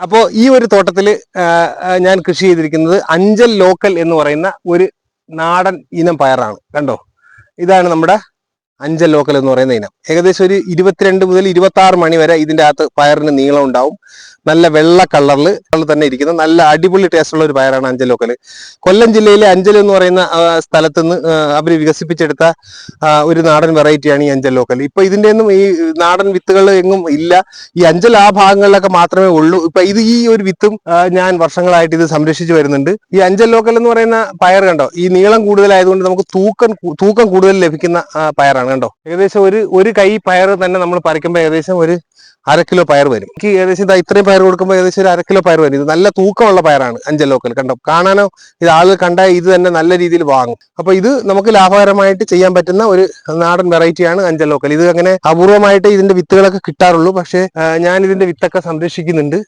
അപ്പോൾ ഈ ഒരു തോട്ടത്തിൽ ഞാൻ കൃഷി ചെയ്തിരിക്കുന്നത് അഞ്ചൽ ലോക്കൽ എന്ന് പറയുന്ന ഒരു നാടൻ ഇനം പയറാണ്. കണ്ടോ? ഇതാണ് നമ്മുടെ അഞ്ചൽ ലോക്കൽ എന്ന് പറയുന്ന ഇനം. ഏകദേശം ഒരു ഇരുപത്തിരണ്ട് മുതൽ ഇരുപത്തി ആറ് മണി വരെ ഇതിന്റെ അകത്ത് പയറിന് നീളം ഉണ്ടാവും. നല്ല വെള്ള കളറിൽ തന്നെ ഇരിക്കുന്ന. നല്ല അടിപൊളി ടേസ്റ്റ് ഉള്ള ഒരു പയറാണ് അഞ്ചലോക്കൽ കൊല്ലം ജില്ലയിലെ അഞ്ചൽ എന്ന് പറയുന്ന ആ, സ്ഥലത്ത് നിന്ന് അവർ വികസിപ്പിച്ചെടുത്ത ഒരു നാടൻ വെറൈറ്റിയാണ് ഈ അഞ്ചൽ ലോക്കൽ ഇപ്പൊ ഇതിന്റെ ഒന്നും ഈ നാടൻ വിത്തുകൾ എങ്ങും ഇല്ല. ഈ അഞ്ചൽ ആ ഭാഗങ്ങളിലൊക്കെ മാത്രമേ ഉള്ളൂ. ഇപ്പൊ ഇത് ഈ ഒരു വിത്തും ഞാൻ വർഷങ്ങളായിട്ട് ഇത് സംരക്ഷിച്ചു വരുന്നുണ്ട്. ഈ അഞ്ചൽ ലോക്കൽ എന്ന് പറയുന്ന പയർ കണ്ടോ? ഈ നീളം കൂടുതലായതുകൊണ്ട് നമുക്ക് തൂക്കം തൂക്കം കൂടുതൽ ലഭിക്കുന്ന പയറാണ് കണ്ടോ? ഏകദേശം ഒരു ഒരു കൈ പയർ തന്നെ നമ്മൾ പറിക്കുമ്പോൾ ഏകദേശം ഒരു അര കിലോ പയർ വരും. എനിക്ക് ഏകദേശം ഇതാ ഇത്രയും പയർ കൊടുക്കുമ്പോൾ ഏകദേശം ഒരു അരക്കിലോ കിലോ പയർ വരും. ഇത് നല്ല തൂക്കമുള്ള പയറാണ് അഞ്ചലോക്കൽ കണ്ടോ? കാണാനോ? ഇത് ആളുകൾ കണ്ടാൽ ഇത് തന്നെ നല്ല രീതിയിൽ വാങ്ങും. അപ്പോൾ ഇത് നമുക്ക് ലാഭകരമായിട്ട് ചെയ്യാൻ പറ്റുന്ന ഒരു നാടൻ വെറൈറ്റിയാണ് അഞ്ചലോക്കൽ ഇത് അങ്ങനെ അപൂർവമായിട്ട് ഇതിന്റെ വിത്തുകളൊക്കെ കിട്ടാറുള്ളൂ. പക്ഷേ ഞാൻ ഇതിന്റെ വിത്തൊക്കെ സംരക്ഷിക്കുന്നുണ്ട്.